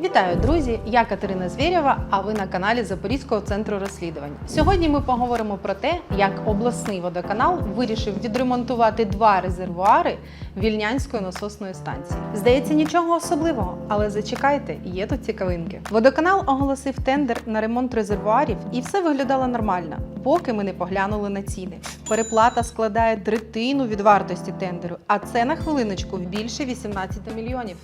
Вітаю, друзі! Я Катерина Звєрєва, а ви на каналі Запорізького центру розслідувань. Сьогодні ми поговоримо про те, як обласний водоканал вирішив відремонтувати два резервуари Вільнянської насосної станції. Здається, нічого особливого, але зачекайте, є тут цікавинки. Водоканал оголосив тендер на ремонт резервуарів, і все виглядало нормально, поки ми не поглянули на ціни. Переплата складає третину від вартості тендеру, а це на хвилиночку більше 18 мільйонів.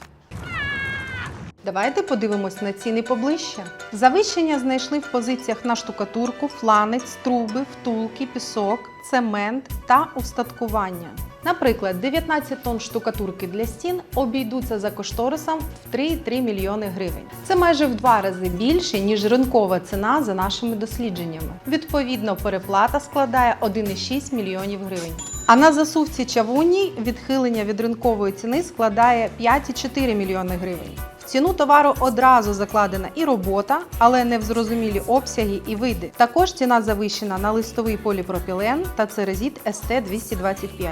Давайте подивимось на ціни поближче. Завищення знайшли в позиціях на штукатурку, фланець, труби, втулки, пісок, цемент та устаткування. Наприклад, 19 тонн штукатурки для стін обійдуться за кошторисом в 3,3 мільйони гривень. Це майже в два рази більше, ніж ринкова ціна за нашими дослідженнями. Відповідно, переплата складає 1,6 мільйонів гривень. А на засувці чавунній відхилення від ринкової ціни складає 5,4 мільйони гривень. Ціну товару одразу закладена і робота, але не в зрозумілі обсяги і види. Також ціна завищена на листовий поліпропілен та церезіт СТ-225.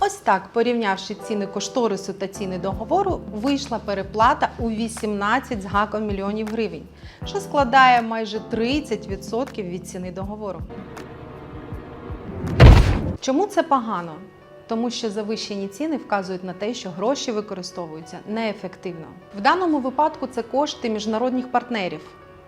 Ось так, порівнявши ціни кошторису та ціни договору, вийшла переплата у 18 з гаком мільйонів гривень, що складає майже 30% від ціни договору. Чому це погано? Тому що завищені ціни вказують на те, що гроші використовуються неефективно. В даному випадку це кошти міжнародних партнерів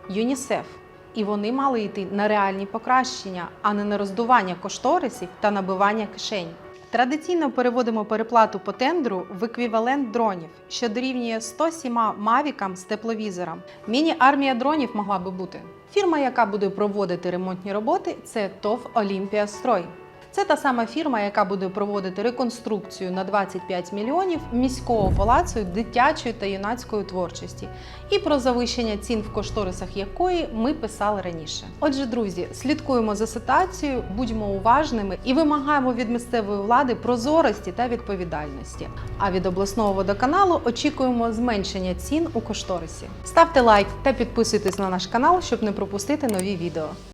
ЮНІСЕФ. І вони мали йти на реальні покращення, а не на роздування кошторисів та набивання кишень. Традиційно переводимо переплату по тендеру в еквівалент дронів, що дорівнює 107 мавікам з тепловізором. Міні-армія дронів могла би бути. Фірма, яка буде проводити ремонтні роботи, це ТОВ Олімпія Строй. Це та сама фірма, яка буде проводити реконструкцію на 25 мільйонів міського палацу дитячої та юнацької творчості, і про завищення цін в кошторисах якої ми писали раніше. Отже, друзі, слідкуємо за ситуацією, будьмо уважними і вимагаємо від місцевої влади прозорості та відповідальності. А від обласного водоканалу очікуємо зменшення цін у кошторисі. Ставте лайк та підписуйтесь на наш канал, щоб не пропустити нові відео.